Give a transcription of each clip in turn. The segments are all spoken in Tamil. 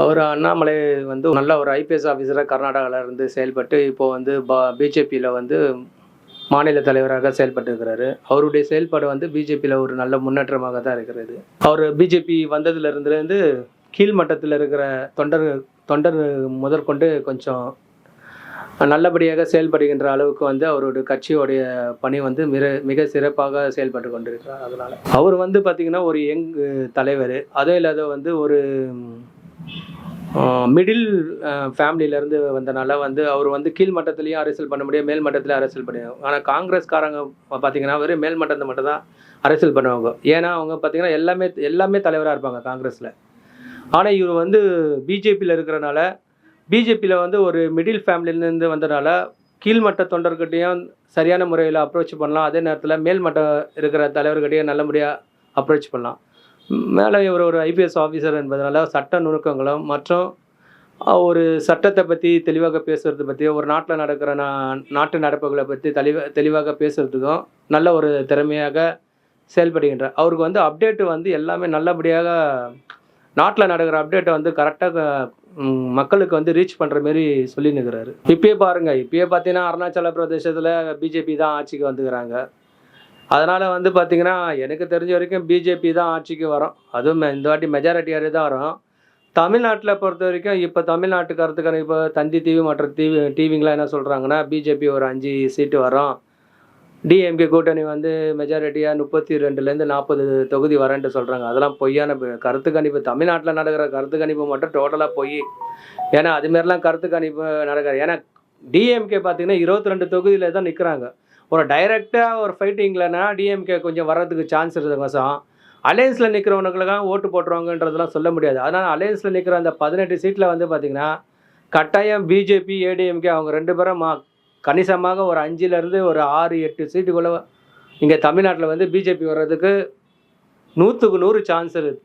அவர் அண்ணாமலை வந்து நல்ல ஒரு ஐபிஎஸ் ஆஃபீஸராக கர்நாடகாவில் இருந்து செயல்பட்டு இப்போது வந்து பிஜேபியில் வந்து மாநில தலைவராக செயல்பட்டு இருக்கிறாரு. அவருடைய செயல்பாடு வந்து பிஜேபியில் ஒரு நல்ல முன்னேற்றமாக தான் இருக்கிறது. அவர் பிஜேபி வந்ததுலேருந்துலேருந்து கீழ்மட்டத்தில் இருக்கிற தொண்டர் தொண்டர் முதற்கொண்டு கொஞ்சம் நல்லபடியாக செயல்படுகின்ற அளவுக்கு வந்து அவருடைய கட்சியோடைய பணி வந்து மிக மிக சிறப்பாக செயல்பட்டு கொண்டிருக்கிறார். அதனால் அவர் வந்து பார்த்திங்கன்னா ஒரு யங் தலைவர். அதுவும் இல்லாத வந்து ஒரு மிடில் ஃபேமிலியிலேருந்து வந்தனால வந்து அவர் வந்து கீழ் மட்டத்துலேயும் அரசியல் பண்ண முடியும் மேல் மட்டத்துலேயும் அரசியல் பண்ண ஆனால் காங்கிரஸ்காரங்க பார்த்தீங்கன்னா வெறும் மேல் மட்டத்தை மட்டும் தான் அரசியல் பண்ணுவாங்க. ஏன்னா அவங்க பார்த்தீங்கன்னா எல்லாமே எல்லாமே தலைவராக இருப்பாங்க காங்கிரஸில். ஆனால் இவர் வந்து பிஜேபியில் இருக்கிறனால பிஜேபியில் வந்து ஒரு மிடில் ஃபேமிலியிலேருந்து வந்தனால கீழ்மட்ட தொண்டர்கிட்டையும் சரியான முறையில் அப்ரோச் பண்ணலாம். அதே நேரத்தில் மேல்மட்டம் இருக்கிற தலைவர்கிட்டையும் நல்லபடியாக அப்ரோச் பண்ணலாம். மேலே இவர் ஒரு ஐபிஎஸ் ஆஃபீஸர் என்பதனால சட்ட நுணுக்கங்களும் மற்றும் ஒரு சட்டத்தை பற்றி தெளிவாக பேசுகிறது பற்றி ஒரு நாட்டில் நடக்கிற நா நாட்டு நடப்புகளை பற்றி தெளிவாக தெளிவாக பேசுகிறதுக்கும் நல்ல ஒரு திறமையாக செயல்படுகின்றார் அவருக்கு வந்து அப்டேட்டு வந்து எல்லாமே நல்லபடியாக நாட்டில் நடக்கிற அப்டேட்டை வந்து கரெக்டாக மக்களுக்கு வந்து ரீச் பண்ணுற மாரி சொல்லி நிற்கிறாரு இப்பயே பாருங்கள் இப்பயே பார்த்தீங்கன்னா அருணாச்சல பிரதேசத்தில் பிஜேபி தான் ஆட்சிக்கு வந்துக்கிறாங்க. அதனால் வந்து பார்த்திங்கன்னா எனக்கு தெரிஞ்ச வரைக்கும் பிஜேபி தான் ஆட்சிக்கு வரும். அதுவும் மெ- இந்த வாட்டி மெஜாரிட்டியாரே தான் வரும். தமிழ்நாட்டில் பொறுத்த வரைக்கும் இப்போ தமிழ்நாட்டு கருத்துக்கான இப்போ தந்தி டிவி மற்ற டிவி டிவிங்களாம் என்ன சொல்கிறாங்கன்னா பிஜேபி ஒரு அஞ்சு சீட்டு வரும். டிஎம்கே கூட்டணி வந்து மெஜாரிட்டியாக முப்பத்தி ரெண்டுலேருந்து நாற்பது தொகுதி வரேன்ட்டு சொல்கிறாங்க அதெல்லாம் பொய்யான கருத்து கணிப்பு. தமிழ்நாட்டில் நடக்கிற கருத்து கணிப்பு மட்டும் டோட்டலாக பொய். ஏன்னா அதுமாரிலாம் கருத்து கணிப்பு நடக்காது. ஏன்னா டிஎம்கே பார்த்தீங்கன்னா இருபத்தி ரெண்டு தொகுதியில் தான் நிற்கிறாங்க ஒரு டைரெக்டாக ஒரு ஃபைட்டிங்லனா டிஎம்கே கொஞ்சம் வர்றதுக்கு சான்ஸ் இருக்குது அலையன்ஸில் நிற்கிறவனுங்களுக்காக ஓட்டு போட்டுருவாங்கன்றதெல்லாம் சொல்ல முடியாது. அதனால் அலையன்ஸில் நிற்கிற அந்த பதினெட்டு சீட்டில் வந்து பார்த்திங்கன்னா கட்டாயம் பிஜேபி ஏடிஎம்கே அவங்க ரெண்டு பேரும் மா கணிசமாக ஒரு அஞ்சுலேருந்து ஒரு ஆறு எட்டு சீட்டுக்குள்ளே இங்கே தமிழ்நாட்டில் வந்து பிஜேபி வர்றதுக்கு நூற்றுக்கு நூறு சான்ஸ் இருக்குது.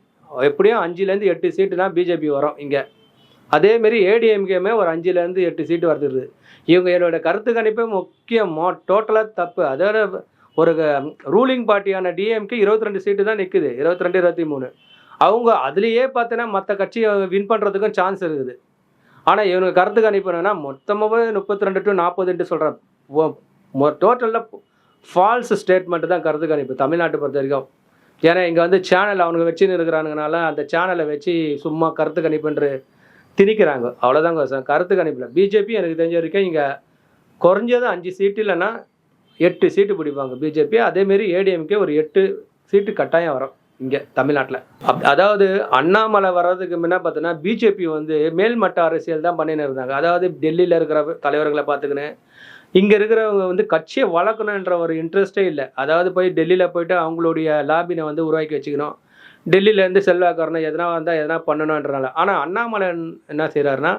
எப்படியும் அஞ்சுலேருந்து எட்டு சீட்டு தான் பிஜேபி வரும் இங்கே. அதேமாரி ஏடிஎம்கேமே ஒரு அஞ்சுலேருந்து எட்டு சீட்டு வருது. இவங்க என்னோட கருத்து கணிப்பே முக்கியமாக டோட்டலாக தப்பு. அதோட ஒரு ரூலிங் பார்ட்டியான டிஎம்கே இருபத்தி ரெண்டு சீட்டு தான் நிற்குது இருபத்தி ரெண்டு இருபத்தி மூணு. அவங்க அதுலேயே பார்த்தீங்கன்னா மற்ற கட்சியை வின் பண்ணுறதுக்கும் சான்ஸ் இருக்குது. ஆனால் இவனுக்கு கருத்து கணிப்பு என்னன்னா மொத்தமாகவே முப்பத்தி ரெண்டு டு நாற்பதுன்ட்டு சொல்கிறேன் டோட்டலில் ஃபால்ஸ் ஸ்டேட்மெண்ட் தான் கருத்து கணிப்பு தமிழ்நாட்டை பொறுத்த வரைக்கும். ஏன்னா இங்கே வந்து சேனல் அவனுங்க வச்சுன்னு இருக்கிறானுங்கனால அந்த சேனலை வச்சு சும்மா கருத்து கணிப்புன்று திணிக்கிறாங்க. அவ்வளோதாங்க சார். கருத்து கணிப்பில் பிஜேபி எனக்கு தெரிஞ்ச வரைக்கும் இங்கே குறைஞ்சது அஞ்சு சீட்டு இல்லைன்னா எட்டு சீட்டு பிடிப்பாங்க பிஜேபி அதேமாரி ஏடிஎம்கே ஒரு எட்டு சீட்டு கட்டாயம் வரும் இங்கே தமிழ்நாட்டில். அப் அதாவது அண்ணாமலை வர்றதுக்கு முன்ன பார்த்தோன்னா பிஜேபி வந்து மேல்மட்ட அரசியல் தான் பண்ணின்னு இருந்தாங்க. அதாவது டெல்லியில் இருக்கிற தலைவர்களை பார்த்துக்கின்னு இங்கே இருக்கிறவங்க வந்து கட்சியை வளர்க்கணுன்ற ஒரு இன்ட்ரெஸ்டே இல்லை. அதாவது போய் டெல்லியில் போயிட்டு அவங்களுடைய லாபினை வந்து உருவாக்கி வச்சுக்கணும். டெல்லியிலேருந்து செல்வாக்காரனை எதனா வந்தால் எதனா பண்ணணுன்றனால. ஆனால் அண்ணாமலை என்ன செய்கிறாருன்னா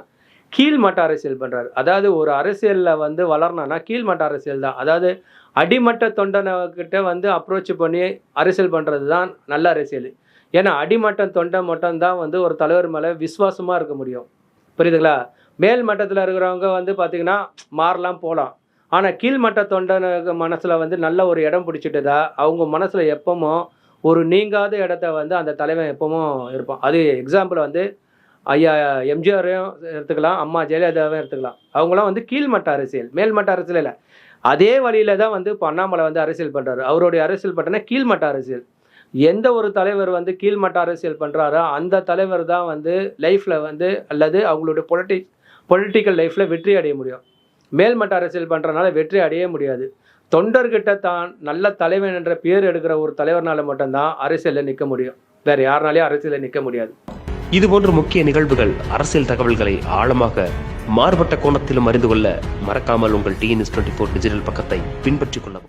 கீழ்மட்ட அரசியல் பண்ணுறாரு அதாவது ஒரு அரசியலில் வந்து வளரணும்னா கீழ்மட்ட அரசியல் தான். அதாவது அடிமட்ட தொண்டனைக்கிட்ட வந்து அப்ரோச் பண்ணி அரசியல் பண்ணுறது தான் நல்ல அரசியல். ஏன்னா அடிமட்ட தொண்டை மட்டும்தான் வந்து ஒரு தலைவர் மேலே விசுவாசமாக இருக்க முடியும். புரியுதுங்களா? மேல் மட்டத்தில் இருக்கிறவங்க வந்து பார்த்திங்கன்னா மாறலாம் போகலாம் ஆனால் கீழ்மட்ட தொண்டனுக்கு மனசில் வந்து நல்ல ஒரு இடம் பிடிச்சிட்டதா அவங்க மனசில் எப்பவும் ஒரு நீங்காத இடத்த வந்து அந்த தலைவன் எப்பவும் இருப்பான். அது எக்ஸாம்பிள் வந்து ஐயா எம்ஜிஆரையும் எடுத்துக்கலாம் அம்மா ஜெயலலிதாவையும் எடுத்துக்கலாம். அவங்களாம் வந்து கீழ்மட்ட அரசியல் மேல்மட்ட அரசியல் இல்லை. அதே வழியில தான் வந்து இப்போ அண்ணாமலை வந்து அரசியல் பண்ணுறாரு அவருடைய அரசியல் பட்டனா கீழ்மட்ட அரசியல். எந்த ஒரு தலைவர் வந்து கீழ்மட்ட அரசியல் பண்ணுறாரோ அந்த தலைவர் தான் வந்து லைஃப்பில் வந்து அல்லது அவங்களுடைய பொலிட்டி பொலிட்டிக்கல் லைஃப்பில் வெற்றி அடைய முடியும். மேல்மட்ட அரசியல் பண்ணுறனால வெற்றி அடைய முடியாது. தொண்டர்கிட்ட தான் நல்ல தலைவன் என்ற பேர் எடுக்கிற ஒரு தலைவர்னால மட்டும்தான் அரசியலில் நிற்க முடியும். வேற யாருனாலையும் அரசியலில் நிற்க முடியாது. இதுபோன்ற முக்கிய நிகழ்வுகள் அரசியல் தகவல்களை ஆழமாக மாறுபட்ட கோணத்திலும் அறிந்து கொள்ள மறக்காமல் உங்கள் டிஎன்எஸ் டுவெண்ட்டி ஃபோர் டிஜிட்டல் பக்கத்தை பின்பற்றிக் கொள்ளவும்.